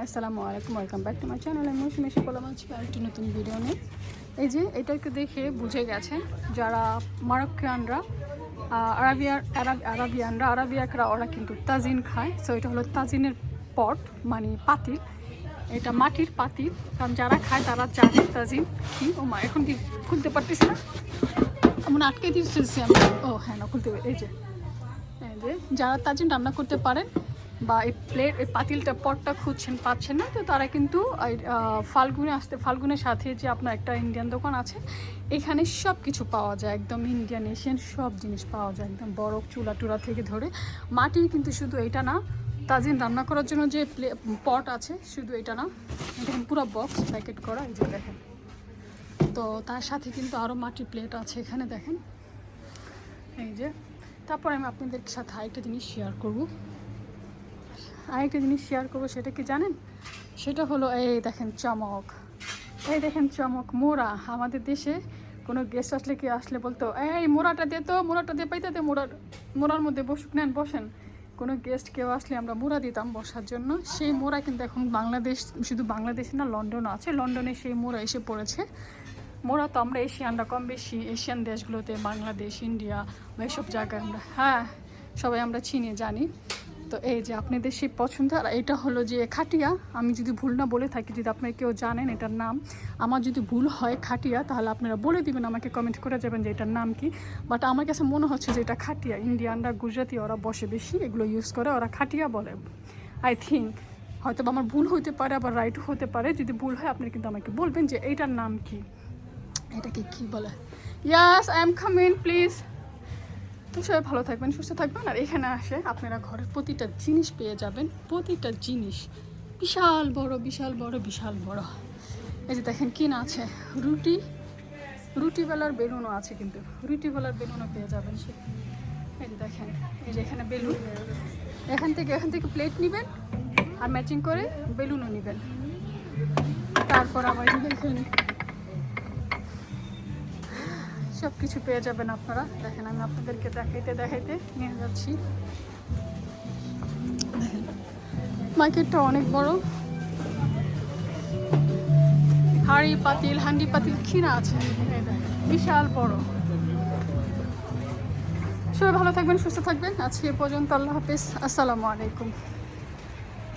আসসালামু আলাইকুম welcome back to my channel আমি মৌসুমি এসে বললাম আজকে আরেকটি নতুন ভিডিও নিয়ে। এই যে এটাকে দেখে বুঝে গেছে যারা মারক্কিয়ানরা আরাবিয়ার, আরাব- আরাবিয়ানরা আরাবিয়াকরা ওরা কিন্তু তাজিন খায়। সো এটা হলো তাজিনের পট মানে পাতিল। এটা মাটির পাতিল। কারণ যারা খায়, তারা জানে তাজিন কি। ও মা, এখন কি খুলতে পারতেছি না? এমন আটকে দিয়েছি আমি ও হ্যাঁ না, খুলতে এই যে এই যে, যারা তাজিন রান্না করতে পারেন বা এই প্লেট এই পাতিলটা পটটা খুঁজছেন, পাচ্ছেন না, তো তারা কিন্তু ফাল্গুনে আসতে, ফাল্গুনের সাথে যে আপনার একটা ইন্ডিয়ান দোকান আছে, এখানে সব কিছু পাওয়া যায়, একদম ইন্ডিয়ান এশিয়ান সব জিনিস পাওয়া যায়, একদম বরফ চুলা টুলা থেকে ধরে। মাটির কিন্তু শুধু এটা না, তাজিন রান্না করার জন্য যে প্লে পট আছে, শুধু এটা না দেখেন পুরো বক্স প্যাকেট করা, এই যে দেখেন। তো তার সাথে কিন্তু আরও মাটির প্লেট আছে এখানে, দেখেন। এই যে, তারপর আমি আপনাদের সাথে আরেকটা জিনিস শেয়ার করব। আরেকটা জিনিস শেয়ার করব, সেটা কি জানেন? সেটা হলো, এই দেখেন চমক। এই দেখেন চমক, মোড়া। আমাদের দেশে কোনো গেস্ট আসলে কি আসলে বলতো, এই মোড়াটা দে তো, মোড়াটা দিয়ে পাইতে দে, মোড়ার মোড়ার মধ্যে বসুক, নেন, বসেন। কোনো গেস্ট কেউ আসলে আমরা মোড়া দিতাম বসার জন্য। সেই মোড়া কিন্তু এখন বাংলাদেশ, শুধু বাংলাদেশে না, লন্ডনও আছে। লন্ডনে সেই মোড়া এসে পড়েছে। মোরা তো আমরা এশিয়ানরা কম বেশি, এশিয়ান দেশগুলোতে, বাংলাদেশ, ইন্ডিয়া এইসব জায়গায় আমরা হ্যাঁ সবাই আমরা চিনি, জানি। তো এই যে আপনাদের সেই পছন্দ, আর এটা হলো যে খাটিয়া। আমি যদি ভুল না বলে থাকি, যদি আপনারা কেউ জানেন এটার নাম, আমার যদি ভুল হয় খাটিয়া, তাহলে আপনারা বলে দিবেন, আমাকে কমেন্ট করে যাবেন যে এটার নাম কি। বাট আমার কাছে মনে হচ্ছে যে এটা খাটিয়া। ইন্ডিয়ানরা গুজরাতি ওরা বসে বেশি, এগুলো ইউজ করে, ওরা খাটিয়া বলে। আই থিঙ্ক হয়তো আমার ভুল হতে পারে, আবার রাইটও হতে পারে। যদি ভুল হয় আপনি কিন্তু আমাকে বলবেন যে এইটার নাম কি। এটাকে কি বলে? Yes I am coming please তো সবাই ভালো থাকবেন, সুস্থ থাকবেন। আর এখানে আসে আপনারা ঘরের প্রতিটা জিনিস পেয়ে যাবেন। প্রতিটা জিনিস। বিশাল বড় বিশাল বড় বিশাল বড়। এই যে দেখেন কি না আছে? রুটি, রুটিওয়ালার বেলুনও আছে কিন্তু। রুটিওয়ালার বেলুনও পেয়ে যাবেন। সে এই যে দেখেন, এই যে এখানে বেলুন। এখান থেকে এখান থেকে প্লেট নেবেন আর ম্যাচিং করে বেলুনও নেবেন। তারপর আবার সব কিছু পেয়ে যাবেন আপনারা। দেখেন, আমি আপনাদেরকে দেখাইতে দেখাইতে নিয়ে যাচ্ছি। মার্কেটটা অনেক বড়। হাড়ি পাতিল হান্ডি পাতিল খিনা আছে। বিশাল বড়। সবাই ভালো থাকবেন, সুস্থ থাকবেন। আজকে পর্যন্ত আল্লাহ হাফিজ। আসসালামু আলাইকুম।